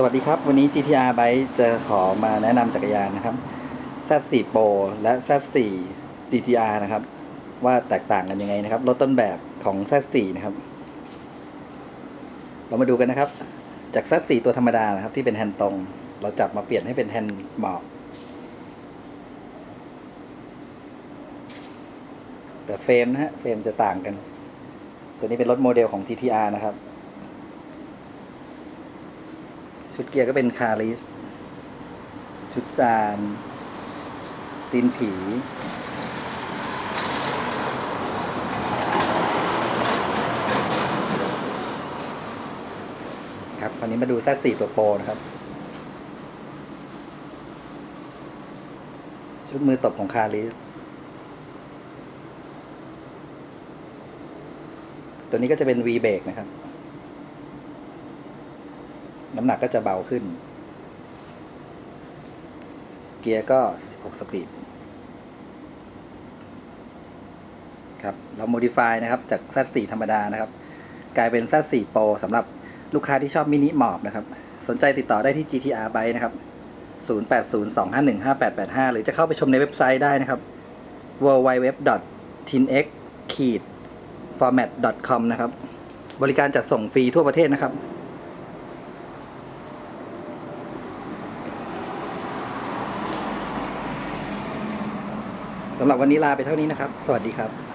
สวัสดีครับ วันนี้ GTR Byte จะขอมาแนะนำจักรยานนะครับ Z4 Pro และ Z4 GTR นะครับ ว่าแตกต่างกันยังไงนะครับ รถต้นแบบของ Z4 นะครับ เรามาดูกันนะครับ จาก Z4 ตัวธรรมดานะครับ ที่เป็นแฮนด์ตรง เราจับมาเปลี่ยนให้เป็นแฮนด์หมอบแต่เฟรมนะฮะเฟรมจะต่างกัน ตัวนี้เป็นรถโมเดลของ GTR นะครับ ชุดเกียร์ก็เป็นคาริส ชุดจาน ตีนผี ครับคราวนี้มาดูแซสี่ตัวโปรนะครับ ชุดมือตบของคาริส ตัวนี้ก็จะเป็น V เบรกนะครับ น้ำหนักก็จะเบาขึ้น เกียร์ก็ 16 สปีด ครับ เรา modify นะครับ จาก Z4 ธรรมดานะครับ กลายเป็น Z4 Pro สำหรับลูกค้าที่ชอบมินิหมอบนะครับ สนใจติดต่อได้ที่ GTR Byte นะครับ 0802515885 หรือจะเข้าไปชมในเว็บไซต์ได้นะครับ www.tinx-format.com นะครับ บริการจัดส่งฟรีทั่วประเทศนะครับ สำหรับวันนี้ลาไปเท่านี้นะครับ สวัสดีครับ